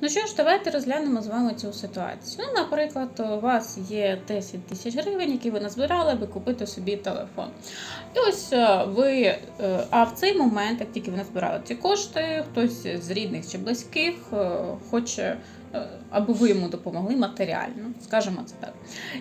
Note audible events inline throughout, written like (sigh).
Ну що ж, давайте розглянемо з вами цю ситуацію. Ну, наприклад, у вас є 10 тисяч гривень, які ви назбирали, аби купити собі телефон. І ось е, ви, е, а в цей момент, як тільки ви назбирали ці кошти, хтось з рідних чи близьких е, хоче. Е, Аби ви йому допомогли матеріально, скажімо це так.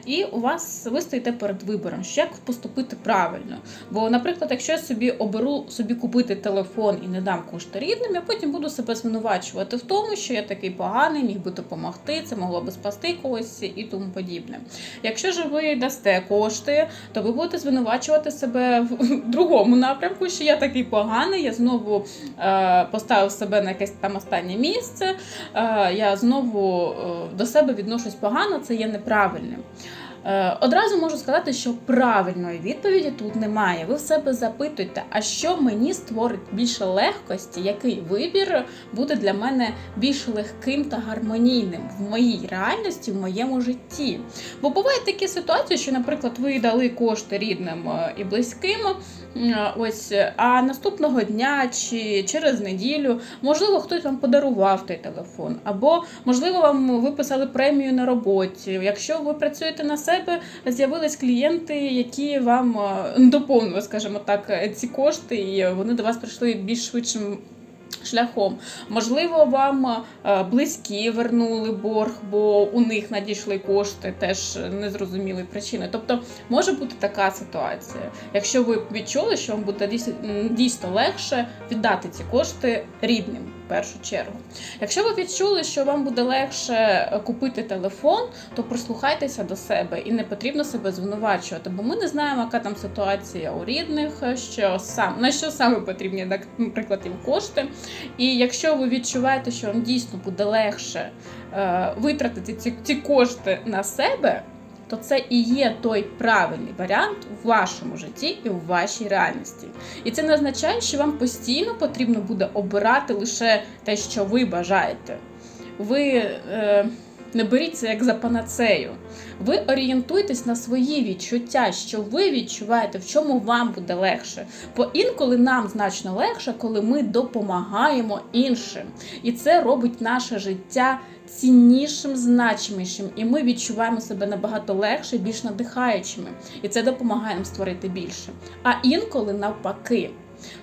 І у вас ви стоїте перед вибором, що як поступити правильно. Бо, наприклад, якщо я собі оберу собі купити телефон і не дам кошти рідним, я потім буду себе звинувачувати в тому, що я такий поганий, міг би допомогти, це могло би спасти когось і тому подібне. Якщо ж ви дасте кошти, то ви будете звинувачувати себе в (laughs) другому напрямку, що я такий поганий, я знову е, поставив себе на якесь там останнє місце, е, я знову е, до себе відношусь погано, це є неправильним. Е, Одразу можу сказати, що правильної відповіді тут немає. Ви в себе запитуєте, а що мені створить більше легкості, який вибір буде для мене більш легким та гармонійним в моїй реальності, в моєму житті. Бо бувають такі ситуації, що, наприклад, ви дали кошти рідним е, і близьким. Ось, а наступного дня чи через неділю, можливо, хтось вам подарував той телефон, або можливо, вам виписали премію на роботі. Якщо ви працюєте на себе, з'явились клієнти, які вам е, доповнили, скажімо так, ці кошти, і вони до вас прийшли більш швидшим. Шляхом, можливо, вам е, близькі вернули борг, бо у них надійшли кошти, теж незрозумілі причини. Тобто може бути така ситуація, якщо ви відчули, що вам буде дійсно легше віддати ці кошти рідним першу чергу. Якщо ви відчули, що вам буде легше е, купити телефон, то прислухайтеся до себе і не потрібно себе звинувачувати, бо ми не знаємо, яка там ситуація у рідних, що сам на що саме потрібні, наприклад, їм кошти. І якщо ви відчуваєте, що вам дійсно буде легше е, витратити ці, ці кошти на себе, то це і є той правильний варіант у вашому житті і у вашій реальності. І це не означає, що вам постійно потрібно буде обирати лише те, що ви бажаєте. Ви е, не беріть це як за панацею. Ви орієнтуйтесь на свої відчуття, що ви відчуваєте, в чому вам буде легше. Бо інколи нам значно легше, коли ми допомагаємо іншим. І це робить наше життя ціннішим, значимішим, і ми відчуваємо себе набагато легше, більш надихаючими. І це допомагає нам створити більше. А інколи навпаки.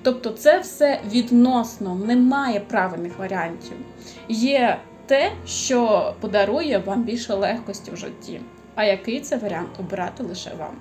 Тобто, це все відносно, немає правильних варіантів. Є те, що подарує вам більше легкості в житті. А який це варіант обирати лише вам?